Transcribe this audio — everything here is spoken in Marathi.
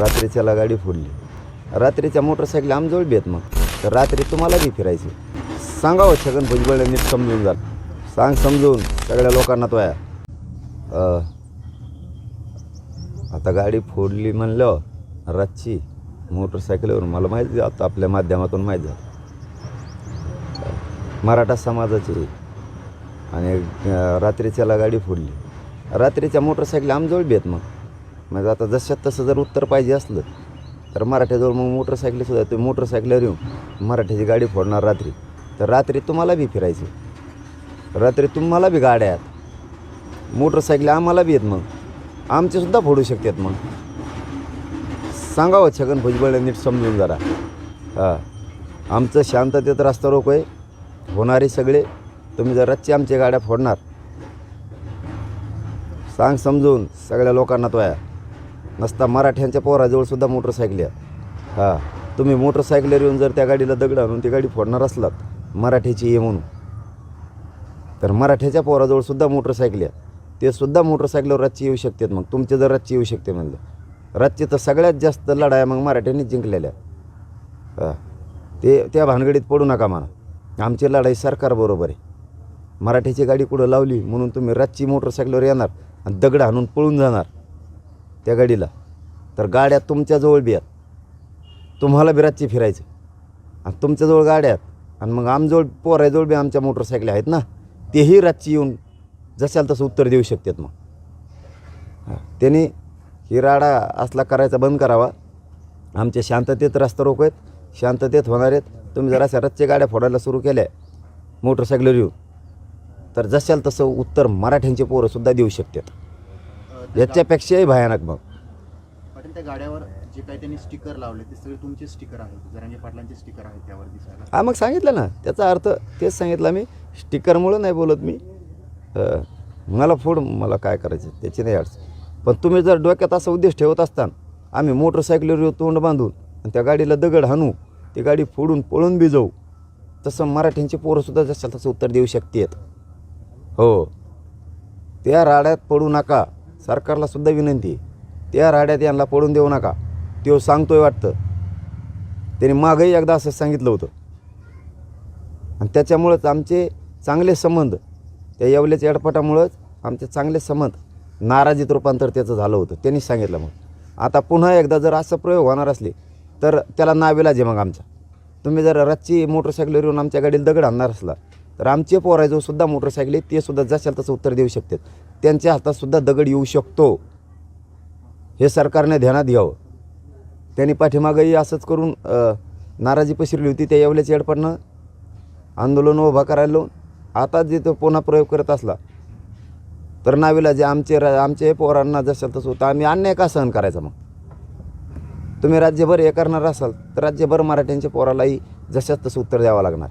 रात्रीच्याला गाडी फोडली. रात्रीच्या मोटरसायकल आमजवळ बी आहेत मग. तर रात्री तुम्हाला बी फिरायची. सांगावं हो छगन भुजबळ नीट समजून जा सांग समजून सगळ्या लोकांना तो या आता गाडी फोडली म्हणलं रातची मोटरसायकलवरून मला माहिती आता आपल्या माध्यमातून माहीत झालं. मराठा समाजाची. आणि रात्रीच्याला गाडी फोडली. रात्रीच्या मोटरसायकल आमजवळ बी आहेत मग म्हणजे आता जशात तसं जर उत्तर पाहिजे असलं तर मराठ्याजवळ मग मोटरसायकलीसुद्धा ते मोटरसायकलवर येऊन मराठ्याची गाडी फोडणार रात्री. तर रात्री तुम्हाला बी फिरायची रात्री तुम्हाला बी गाड्या आहेत. मोटरसायकली आम्हाला बी आहेत मग. आमचेसुद्धा फोडू शकतात मग. सांगावं छगन भुजबळ नीट समजून जरा. हां. आमचं शांततेत रस्ता रोको आहे होणारे सगळे. तुम्ही जर रातची आमच्या गाड्या फोडणार सांग समजून सगळ्या लोकांना तो आहे नसता मराठ्यांच्या पोराजवळ सुद्धा मोटरसायकली आहे हां. तुम्ही मोटरसायकलवर येऊन जर त्या गाडीला दगड आणून ती गाडी फोडणार असलात मराठ्याची ये म्हणून तर मराठ्याच्या पोराजवळ सुद्धा मोटरसायकली आहे ते सुद्धा मोटरसायकलवर रातची येऊ शकतात मग. तुमचे जर रातची येऊ शकते म्हणलं. रातची तर सगळ्यात जास्त लढाया मग मराठ्यांनीच जिंकलेल्या हां. ते त्या भानगडीत पडू नका म्हणा. आमची लढाई सरकारबरोबर आहे. मराठीची गाडी कुठं लावली म्हणून तुम्ही रातची मोटरसायकलवर येणार आणि दगड हाणून पळून जाणार. त्या गाडीला. तर गाड्या तुमच्याजवळ बी आहेत. तुम्हाला बी रातची फिरायचं. आणि तुमच्याजवळ गाड्या आहेत. आणि मग आमजवळ पोराजवळ बी आमच्या मोटरसायकल आहेत ना तेही रातची येऊन जशाल तसं उत्तर देऊ शकतात मग. हां त्यांनी ही राडा असला करायचा बंद करावा. आमच्या शांततेत रस्ता रोक आहेत. शांततेत होणार आहेत. तुम्ही जरा अशा गाड्या फोडायला सुरू केल्या मोटरसायकलवर येऊन तर जशाल तसं उत्तर मराठ्यांचे पोरंसुद्धा देऊ शकतात. याच्यापेक्षाही भयानक मग. पाटील त्या गाड्यावर जे काही त्यांनी स्टिकर लावले ते सगळे तुमचे स्टिकर आहेत. जरांगे पाटलांचे स्टिकर आहेत त्यावर दिसायला. हा मग सांगितलं ना. त्याचा अर्थ तेच सांगितलं मी. स्टिकरमुळं नाही बोलत मी. अं, मला फोड मला काय करायचं त्याची नाही अडचण. पण तुम्ही जर डोक्यात असा उद्देश ठेवत असताना आम्ही मोटरसायकलीवर येऊ तोंड बांधून आणि त्या गाडीला दगड हाणू ती गाडी फोडून पळून बी जाऊ तसं मराठ्यांची पोरंसुद्धा जसं तसं उत्तर देऊ शकतात. हो. त्या राड्यात पडू नका. सरकारला सुद्धा विनंती आहे. त्या राड्यात यांना पडून देऊ नका. तो सांगतोय वाटतं. त्याने मागही एकदा असं सांगितलं होतं. आणि त्याच्यामुळंच आमचे चांगले संबंध त्या येवल्याच्या एडपटामुळंच आमचे चांगले संबंध नाराजीत रूपांतर त्याचं झालं होतं. त्यांनी सांगितलं मग आता पुन्हा एकदा जर असं प्रयोग होणार असले तर त्याला नावेलाच आहे मग आमचा तुम्ही जर रातची मोटरसायकलवर येऊन आमच्या गाडीला दगड आणणार असला तर आमचे पोराजवळ सुद्धा मोटरसायकल ते सुद्धा जशाल तसं उत्तर देऊ शकतात. त्यांच्या हातातसुद्धा दगड येऊ शकतो. हे सरकारने ध्यानात घ्यावं. त्यांनी पाठीमागंही असंच करून नाराजी पसरली होती त्या येवल्याच्या एडपटनं आंदोलन उभा करायला लावून. आता जे तो पुन्हा प्रयोग करत असला तर नावीला जे आमचे रा आमचे पोरांना जसं तसं होतं आम्ही अन्याय का सहन करायचा मग? तुम्ही राज्यभर हे करणार असाल तर राज्यभर मराठ्यांच्या पोरालाही जशाच तसं उत्तर द्यावं लागणार.